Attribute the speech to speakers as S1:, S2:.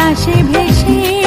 S1: বাতাসে ভেসে